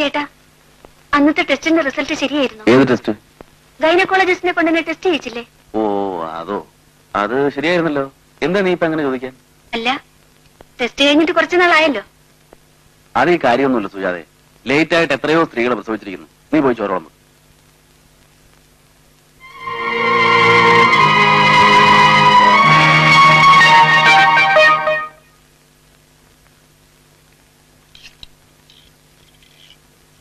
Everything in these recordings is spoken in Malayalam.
ചേട്ടാ അന്നത്തെ ടെസ്റ്റിന്റെ റിസൾട്ട് ശരിയായിരുന്നു. ഏത് ടെസ്റ്റ്? ഗൈനക്കോളജിസ്റ്റിനെ കൊണ്ടുവന്ന് ടെസ്റ്റ് ചെയ്യിച്ചില്ലേ? ഓ അതോ. അത് ശരിയായിരുന്നല്ലോ. എന്താ നീ ഇപ്പൊ അങ്ങനെ ചോദിക്കാൻ? അല്ല ടെസ്റ്റ് കഴിഞ്ഞിട്ട് കുറച്ചു നാളായല്ലോ. അത് ഈ കാര്യമൊന്നുമില്ല സുജാതെ. ലേറ്റ് ആയിട്ട് എത്രയോ സ്ത്രീകളെ പ്രസവിച്ചിരിക്കുന്നു. നീ പോയി ചോറോളന്നു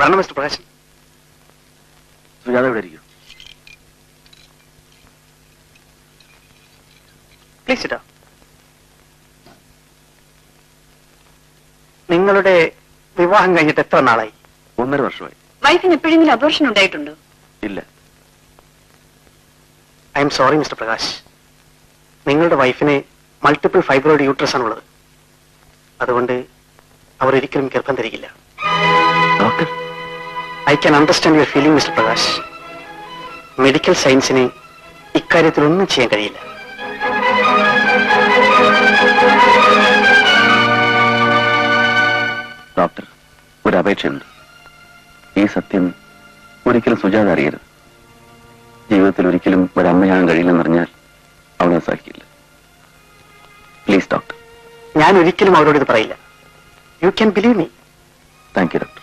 വരണം മിസ്റ്റർ പ്രകാശൻ. സുജാത ഇവിടെ ഇരിക്കും പ്ലീസ് ഇട്ടോ നിങ്ങളുടെ വിവാഹം കഴിഞ്ഞിട്ട് എത്ര നാളായി? ഒന്നര വർഷമായി. വൈഫിന് എപ്പോഴെങ്കിലും അബോർഷൻ ഉണ്ടായിട്ടുണ്ടോ? ഇല്ല. I'm sorry Mister Prakash. നിങ്ങളുടെ വൈഫിന് മൾട്ടിപ്പിൾ ഫൈബ്രോയിഡ് യൂട്രസ് ആണുള്ളത്. അതുകൊണ്ട് അവർ ഒരിക്കലും ഗർഭം ധരിക്കില്ല. I can understand your feeling Mister Prakash medical സയൻസിന് ഇക്കാര്യത്തിൽ ഒന്നും ചെയ്യാൻ കഴിയില്ല. ഡോക്ടർ ഒരു അപേക്ഷയുണ്ട്. ഈ സത്യം ഒരിക്കലും സുജാത അറിയരുത്. ജീവിതത്തിൽ ഒരിക്കലും ഒരമ്മയാകാൻ കഴിയില്ലെന്നറിഞ്ഞാൽ അവളെ സഹിക്കില്ല. പ്ലീസ് ഡോക്ടർ ഞാൻ ഒരിക്കലും അവരോട് ഇത് പറയില്ല. You can believe me thank you doctor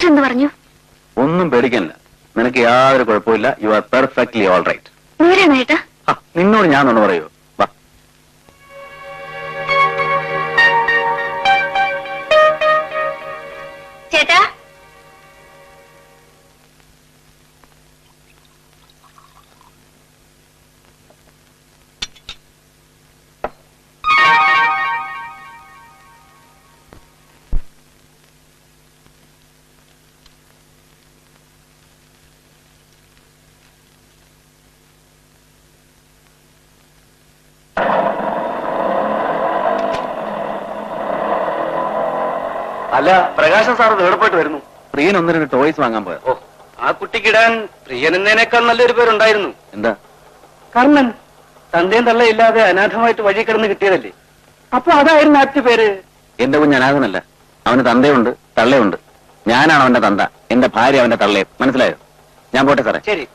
doctor എന്ത് പറഞ്ഞു? ഒന്നും പേടിക്കണ്ട. നിനക്ക് യാതൊരു കുഴപ്പമില്ല you are perfectly all right നേരാണോ ചേട്ടാ നിന്നോട് ഞാൻ ഒന്ന് പറയൂ. അല്ല പ്രകാശം സാർ വേർപ്പെട്ട് പോയിട്ട് വരുന്നു? പ്രിയൻ ഒന്ന് രണ്ട് ടോയ്സ് വാങ്ങാൻ പോയോ ഓ ആ കുട്ടിക്കിടാൻ പ്രിയൻ എന്നതിനേക്കാൾ നല്ലൊരു പേരുണ്ടായിരുന്നു. എന്താ? കർണൻ തന്തയും തള്ളയില്ലാതെ അനാഥമായിട്ട് വഴി കിടന്ന് കിട്ടിയതല്ലേ? അപ്പൊ അതായിരുന്നു ആറ്റ് പേര്? എന്റെ കുഞ്ഞ് അനാഥനല്ല. അവന് തന്തയുണ്ട് തള്ളയുണ്ട്. ഞാനാണ് അവന്റെ തന്ത. എന്റെ ഭാര്യ അവന്റെ തള്ളയും. മനസ്സിലായോ? ഞാൻ പോട്ടെ സാറേ. ശരി.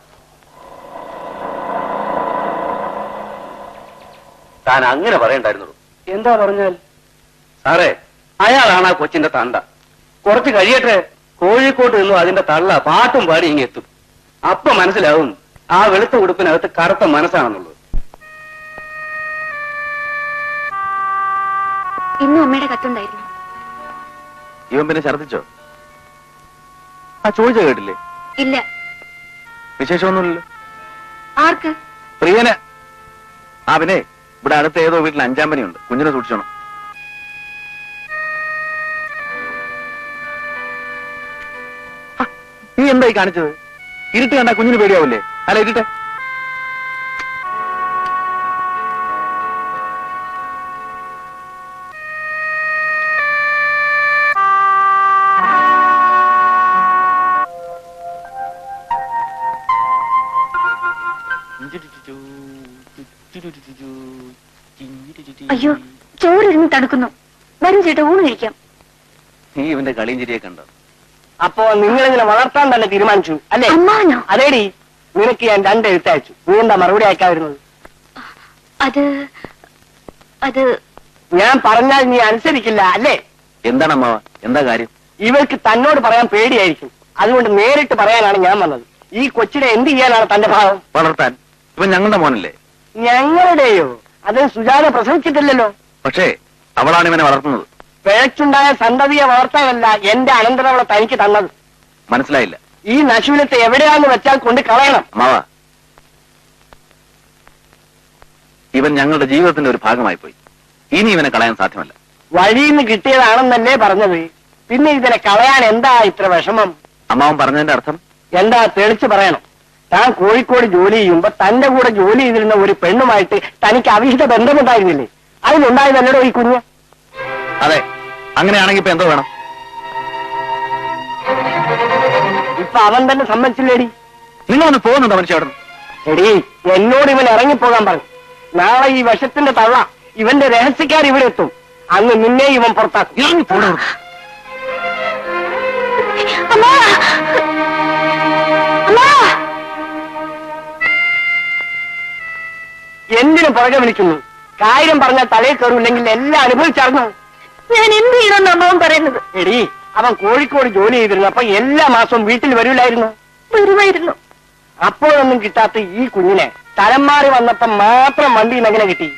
താൻ അങ്ങനെ പറയണ്ടായിരുന്നുള്ളൂ എന്താ പറഞ്ഞാൽ? സാറേ അയാളാണ് ആ കൊച്ചിന്റെ തണ്ട. കുറച്ച് കഴിയട്ടെ കോഴിക്കോട്ട് നിന്നും അതിന്റെ തള്ള പാട്ടും പാടി ഇങ്ങ് എത്തും. അപ്പൊ മനസ്സിലാവും ആ വെളുത്ത ഉടുപ്പിനകത്ത് കറുത്ത മനസ്സാണെന്നുള്ളത്. ഇന്നും അമ്മയുടെ കത്തുണ്ടായിരുന്നു. ഇവൻ പിന്നെ ഛർദിച്ചോ ആ ചോദിച്ച കേട്ടില്ലേ? ഇല്ല. വിശേഷമൊന്നുമില്ലല്ലോ. ആർക്ക്? പ്രിയന്. ആ പിന്നെ ഇവിടെ അടുത്ത ഏതോ വീട്ടിൽ അഞ്ചാം പനിയുണ്ട്. കുഞ്ഞിനെ സൂക്ഷിച്ചോണം. എന്തായി കാണിച്ചത്? ഇരുട്ട് കണ്ട കുഞ്ഞിന് പേടിയാവില്ലേ? അല്ല ഇരുട്ടെ. അയ്യോ ചോറിരുന്ന് തണുക്കുന്നു. വരും ചേട്ടാ ഊണ് കഴിക്കാം. നീ ഇവന്റെ കളിയും ചിരിയെ കണ്ടോ? അപ്പോ നിങ്ങൾ ഇതിനെ വളർത്താൻ തന്നെ തീരുമാനിച്ചു അല്ലേ? അമ്മാനോ അതേടി നിനക്ക് ഞാൻ രണ്ട് എഴുത്തയച്ചു. നീ എന്താ മറുപടി അയക്കാൻ വരുന്നത്. അത് അത് ഞാൻ പറഞ്ഞാൽ നീ അനുസരിക്കില്ല അല്ലേ? എന്താണ് അമ്മാവ എന്താ കാര്യം? ഇവൾക്ക് തന്നോട് പറയാൻ പേടിയായിരിക്കും. അതുകൊണ്ട് നേരിട്ട് പറയാനാണ് ഞാൻ വന്നത്. ഈ കൊച്ചിനെ എന്ത് ചെയ്യാനാണ് തന്റെ ഭാവം? വളർത്താൻ. ഇപ്പൊ ഞങ്ങളുടെ മോനല്ലേ? ഞങ്ങളുടെയോ? അത് സുജാത പ്രസവിച്ചിട്ടില്ലല്ലോ. പക്ഷേ അവളാണ് ഇവനെ വളർത്തുന്നത്. പിഴച്ചുണ്ടായ സന്തതിയെ വളർത്താനല്ല എന്റെ അനന്തരവളെ തനിക്ക് തന്നത്. മനസ്സിലായില്ല. ഈ നശൂലത്തെ എവിടെയാന്ന് വെച്ചാൽ കൊണ്ട് കളയണം. അമ്മാവ ഇവൻ ഞങ്ങളുടെ ജീവിതത്തിന്റെ ഒരു ഭാഗമായി പോയി ഇനി ഇവനെ കളയാൻ സാധ്യമല്ല. വഴിയിൽ നിന്ന് കിട്ടിയതാണെന്നല്ലേ പറഞ്ഞത്. പിന്നെ ഇതിനെ കളയാൻ എന്താ ഇത്ര വിഷമം? അമ്മാവൻ പറഞ്ഞതിന്റെ അർത്ഥം? എന്താ തെളിച്ച് പറയണം. താൻ കോഴിക്കോട് ജോലി ചെയ്യുമ്പോ തന്റെ കൂടെ ജോലി ചെയ്തിരുന്ന ഒരു പെണ്ണുമായിട്ട് തനിക്ക് അവിഹിത ബന്ധമുണ്ടായിരുന്നില്ലേ? അതിലുണ്ടായതല്ലടോ ഈ കുഞ്ഞ്? അതെ അങ്ങനെയാണെങ്കിൽ ഇപ്പൊ എന്തോ വേണം. ഇപ്പൊ അവൻ തന്നെ സമ്മതിച്ചില്ലേടി? നിങ്ങളൊന്ന് പോകുന്നുണ്ടോ മനുഷ്യ അവിടെ എടി എന്നോട് ഇവൻ ഇറങ്ങിപ്പോകാൻ പറഞ്ഞു. നാളെ ഈ വിഷത്തിന്റെ തള്ള ഇവന്റെ രഹസ്യക്കാർ ഇവിടെ എത്തും. അന്ന് നിന്നെ ഇവൻ പുറത്താക്കും. ഇറങ്ങി എന്തിനു പുറകെ വിളിക്കുന്നു? കാര്യം പറഞ്ഞാൽ തലയിൽ കയറില്ലെങ്കിൽ എല്ലാം അനുഭവിച്ചറിഞ്ഞു ഞാൻ എന്ത് ചെയ്യണമെന്ന് അമ്മാവൻ പറയുന്നത്? എടി അവൻ കോഴിക്കോട് ജോലി ചെയ്തിരുന്നു. അപ്പൊ എല്ലാ മാസവും വീട്ടിൽ വരൂലായിരുന്നു? വരുമായിരുന്നു. അപ്പോഴൊന്നും കിട്ടാത്ത ഈ കുഞ്ഞിനെ തരം മാറി വന്നപ്പം മാത്രം വണ്ടിയിൽ എങ്ങനെ കിട്ടി?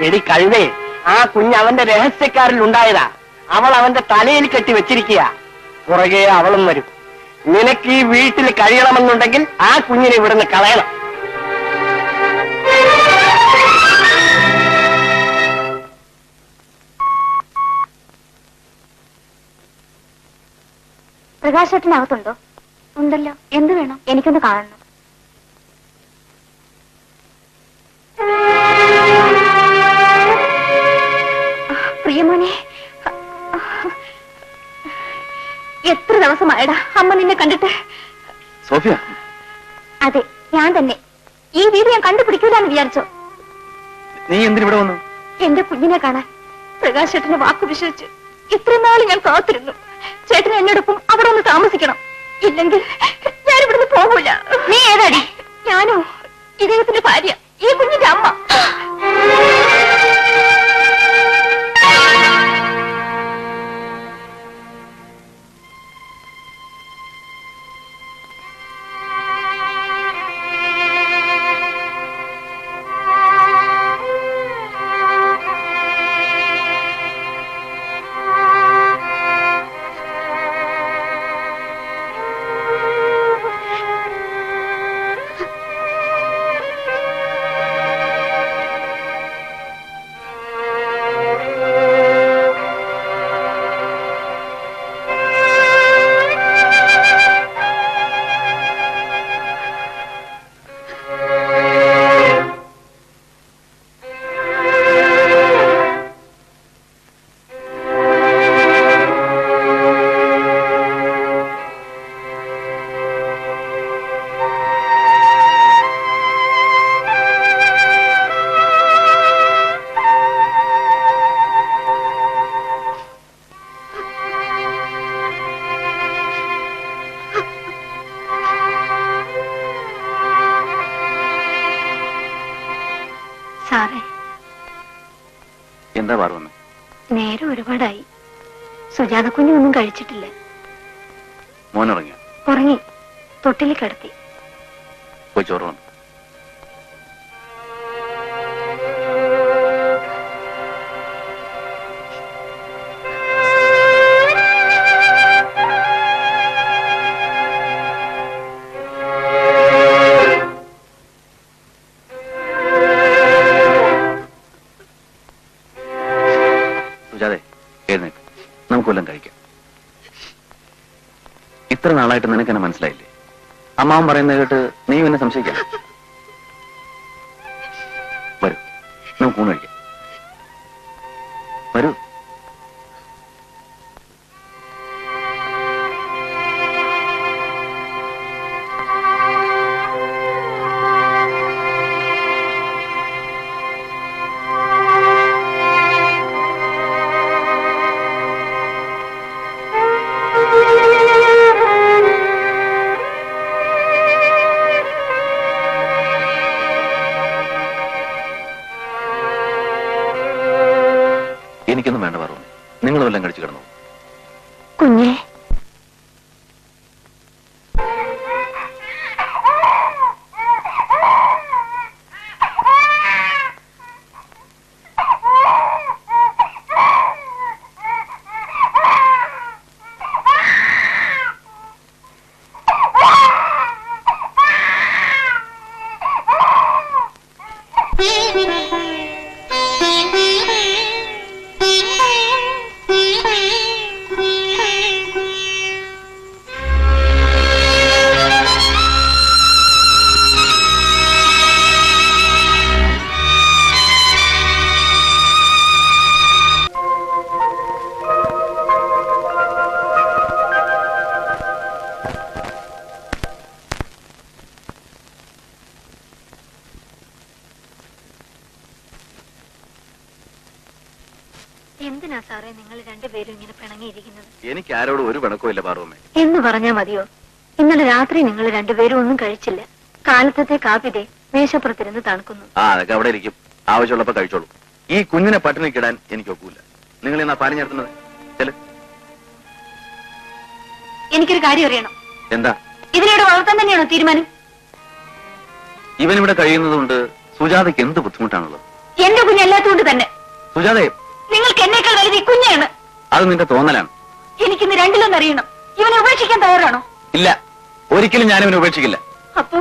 എടി കഴുതേ ആ കുഞ്ഞ് അവന്റെ രഹസ്യക്കാരിൽ ഉണ്ടായതാ. അവൾ അവന്റെ തലയിൽ കെട്ടി വെച്ചിരിക്കുക. പുറകെ അവളും വരും. നിനക്ക് ഈ വീട്ടിൽ കഴിയണമെന്നുണ്ടെങ്കിൽ ആ കുഞ്ഞിനെ ഇവിടുന്ന് കളയണം. പ്രകാശത്തിനകത്തുണ്ടോ ഉണ്ടല്ലോ. എന്ത് വേണം? എനിക്കൊന്ന് കാണണം. പ്രിയമോനെ. എത്ര ദിവസമായടാ അമ്മ നിന്നെ കണ്ടിട്ട്? സോഫിയ. അതെ ഞാൻ തന്നെ. ഈ വീട് ഞാൻ കണ്ടുപിടിക്കൂലെന്ന് വിചാരിച്ചോ. നീ എന്തിനിവിടെ വന്നു? എന്റെ കുഞ്ഞിനെ കാണാൻ പ്രകാശ് ചേട്ടന് വാക്കു വിശ്വസിച്ച്. ഇത്രയും നാൾ ഞാൻ കാത്തിരുന്നു. ചേട്ടൻ എന്നോടൊപ്പം അവിടെ ഒന്ന് താമസിക്കണം. ഇല്ലെങ്കിൽ ഞാൻ ഇവിടുന്ന് പോകൂല. നീ ഏതാടി? ഞാനോ? ഇദ്ദേഹത്തിന്റെ ഭാര്യ. മോനുറങ്ങിയോ ഉറങ്ങി. തൊട്ടിൽ കിടത്തി. പോയി ചോറ് വന്നു. ഇത്ര നാളായിട്ട് നിനക്ക് എന്നെ മനസ്സിലായില്ലേ? അമ്മാവൻ പറയുന്നത് കേട്ട് നീ എന്നെ സംശയിക്കാം. വരൂ. നമുക്ക് ഊണ് കഴിക്കാം. എനിക്കൊന്നും വേണ്ട പറഞ്ഞു നിങ്ങൾ വല്ലതും കഴിച്ചു കിടന്നു രണ്ടുപേരും ഇങ്ങനെ പിണങ്ങിയിരിക്കുന്നത്. എനിക്ക് ആരോടും ഒരു പിണക്കവും ഇല്ല പാറുവമ്മേ എന്ന് പറഞ്ഞാ മതിയോ? ഇന്നലെ രാത്രി നിങ്ങൾ രണ്ടുപേരും ഒന്നും കഴിച്ചില്ല. കാലത്തെ കാപ്പിതേ മേശപ്പുറത്തിരുന്ന് തണുക്കുന്നു. ആ അതൊക്കെ അവിടെ ഇരിക്കും. ആവശ്യമുള്ളപ്പോ കഴിച്ചോളൂ. ഈ കുഞ്ഞിനെ പട്ടിണിക്കിടാൻ എനിക്ക് ഒക്കൂല. നിങ്ങൾ എന്നാ ചെൽ. എനിക്കൊരു കാര്യം അറിയണം. എന്താ? ഇതിനോട് വളർത്താൻ തന്നെയാണോ തീരുമാനം? ഇവനിവിടെ കഴിയുന്നതുകൊണ്ട് സുജാതയ്ക്ക് എന്ത് ബുദ്ധിമുട്ടാണുള്ളത്? എന്റെ കുഞ്ഞല്ലാത്തതുകൊണ്ട് തന്നെ. സുജാതയെ നിങ്ങൾക്ക് എന്നേക്കാൾ വലുത് ഈ കുഞ്ഞാണ്. അത് നിന്റെ തോന്നലാണ്. എനിക്കിന്ന് രണ്ടിലൊന്നും അറിയണം. ഇവനെ ഉപേക്ഷിക്കാൻ തയ്യാറാണോ? ഇല്ല. ഒരിക്കലും ഞാൻ ഇവനെ ഉപേക്ഷിക്കില്ല. അപ്പോ?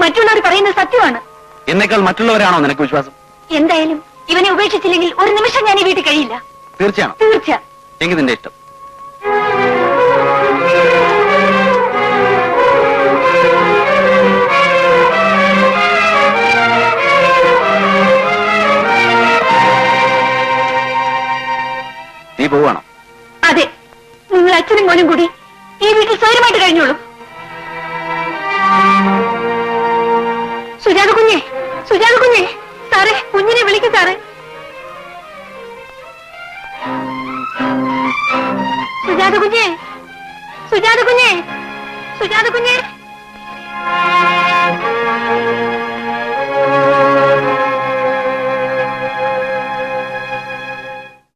മറ്റുള്ളവർ പറയുന്നത് സത്യമാണ്. എന്നേക്കാൾ മറ്റുള്ളവരാണോ നിനക്ക് വിശ്വാസം? എന്തായാലും ഇവനെ ഉപേക്ഷിച്ചില്ലെങ്കിൽ ഒരു നിമിഷം ഞാൻ ഈ വീട്ടിൽ കഴിയില്ല. തീർച്ചയാണോ? തീർച്ച എങ്കിൽ നിന്റെ ഇഷ്ടം. നീ പോവാണോ? അതെ. നിങ്ങൾ അച്ഛനും മോനും കൂടി ഈ വീട്ടിൽ സ്വയമായിട്ട് കഴിഞ്ഞോളൂ. സുജാത കുഞ്ഞെ സുജാത കുഞ്ഞെ. സാറേ കുഞ്ഞിനെ വിളിക്കും സാറേ.